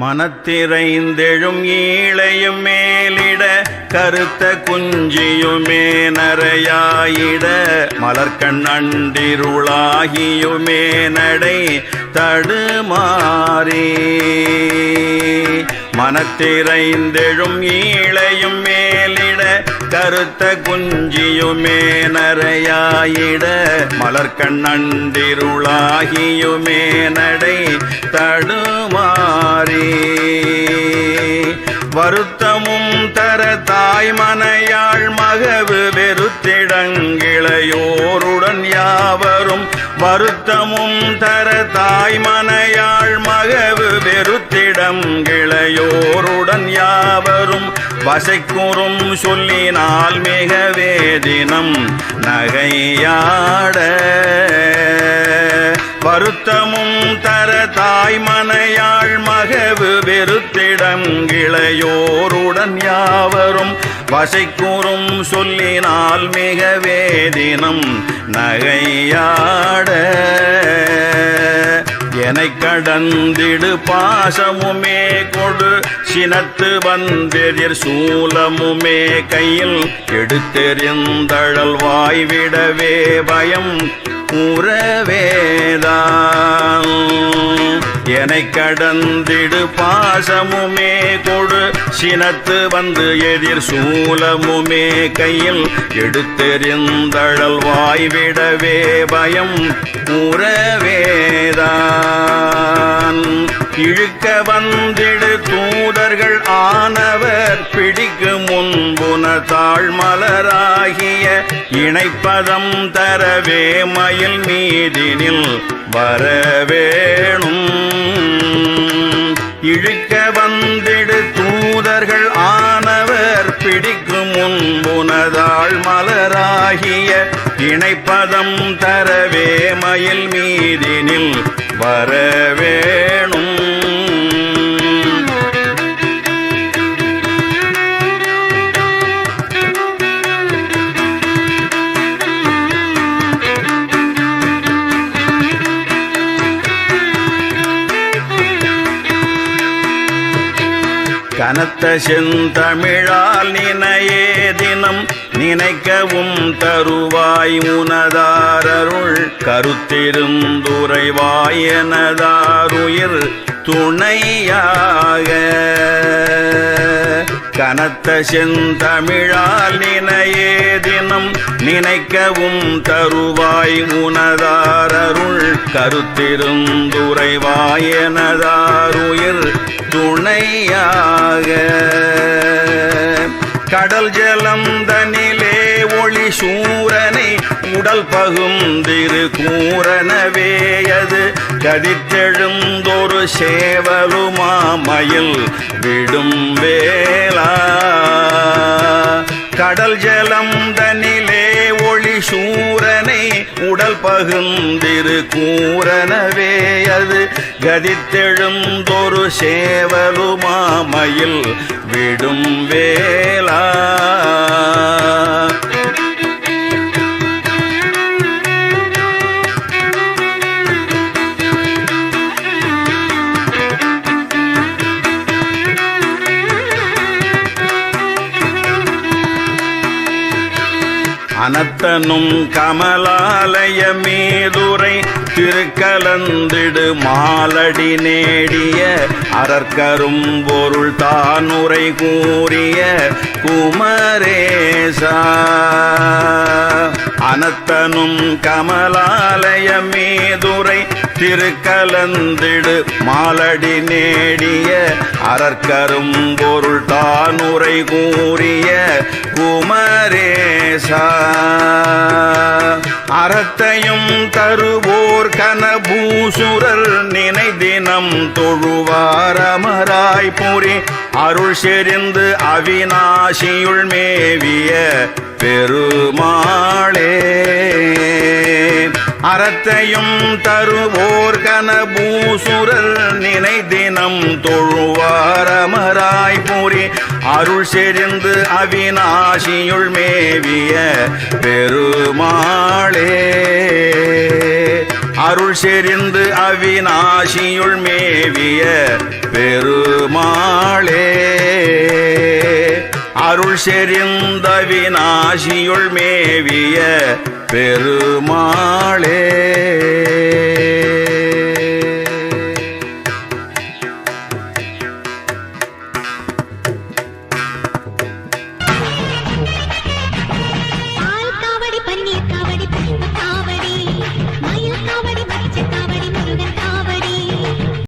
மனத்திரைந்தெழும் ஈழையும் மேலிட கருத்த குஞ்சியுமே நரையாயிட. மலர்கண் அண்டிருளாகியுமே நடை தடுமாறே. மனத்திரைந்தெழும் ஈழையும் மேலிட கருத்த குஞ்சியுமே நரையாயிட. மலர்கண் அண்டிருளாகியுமே நடை தடு வருத்தமும் தர தாய் மனையாள் மகவு வெறுத்திடங்கிளையோருடன் யாவரும். வருத்தமும் தர தாய் மனையாள் மகவு வெறுத்திடம் கிளையோருடன் யாவரும். வசைக்குறும் சொல்லினால் மிக வேதினம் நகையாட. வருத்தமும் தர தாய் மனையாள் வெறுத்திடம் இளையோருடன் யாவரும் வசைக்கூறும் சொல்லினால் மிக வேதினம் நகையா எனை கடந்திடு பாசமுமே கொடு. சினத்து வந்தெதிர் சூலமுமே கையில் எடுத்தெறிந்தழல் வாய்விடவே பயம் உறவேதான். எனை கடந்திடு பாசமுமே கொடு. சினத்து வந்து எதிர் சூலமுமே கையில் எடுத்தெறிந்தழல் வாய்விடவே பயம் உறவே இழுக்க வந்திடு தூதர்கள் ஆனவர். பிடிக்கு முன்புன தாழ்மலராகிய இணைப்பதம் தரவே மயில் மீதினில் வரவேணும். இழுக்க வந்திடு தூதர்கள் ஆனவர். பிடிக்கும் முன்புனதாள் மலராகிய இணைப்பதம் தரவே மயில் மீதினில் வரவே கனத்த செந்தமிழால் நினையே தினம் நினைக்கவும் தருவாய் உனதாரருள். கருத்திருந்துரைவாய் எனதாருயிர் துணையாக. கனத்த செந்தமிழால் நினையே தினம் நினைக்கவும் தருவாய் உனதாரருள். கருத்திருந்துரைவாய் எனதாருயிர் துணையாக. கடல் ஜலம் தனிலே ஒளி சூரனை உடல் பகுந்திரு கூறனவேயது கதித்தெழுந்தொரு சேவலுமாமயில் விடும் வேளா. கடல் ஜலம் தனிலே சூரனை உடல் பகுந்திரு கூறனவே அது கதித்தெழுந்தொரு சேவலுமாமையில் விடும் வேளா. அனத்தனும் கமலாலய மேதுரை திருக்கலந்திடு மாலடி நேடிய அரற்கரும் பொருள் தானுரை கூறிய குமரேசா. அனத்தனும் கமலாலய மேதுரை திருக்கலந்திடு மாலடி நேடிய அரற்கரும் பொருள் தான் உரை கூறிய குமரேசா. அறத்தையும் தருவோர் கனபூசுரர் நினைதினம் தொழுவார் அமராய் புரி அருள் செறிந்து அவிநாசியுள் மேவிய பெருமாள் அறத்தையும் தருவோர் கனபூசுரர் நினை தினம் தொழுவார் அருள் செறிந்து அவிநாசியுள் மேவிய பெருமாளே. அருள் செறிந்து அவிநாசியுள் மேவிய பெருமாளே. அருள் செறிந்த விநாசியுள் மேவிய பெருமாளே.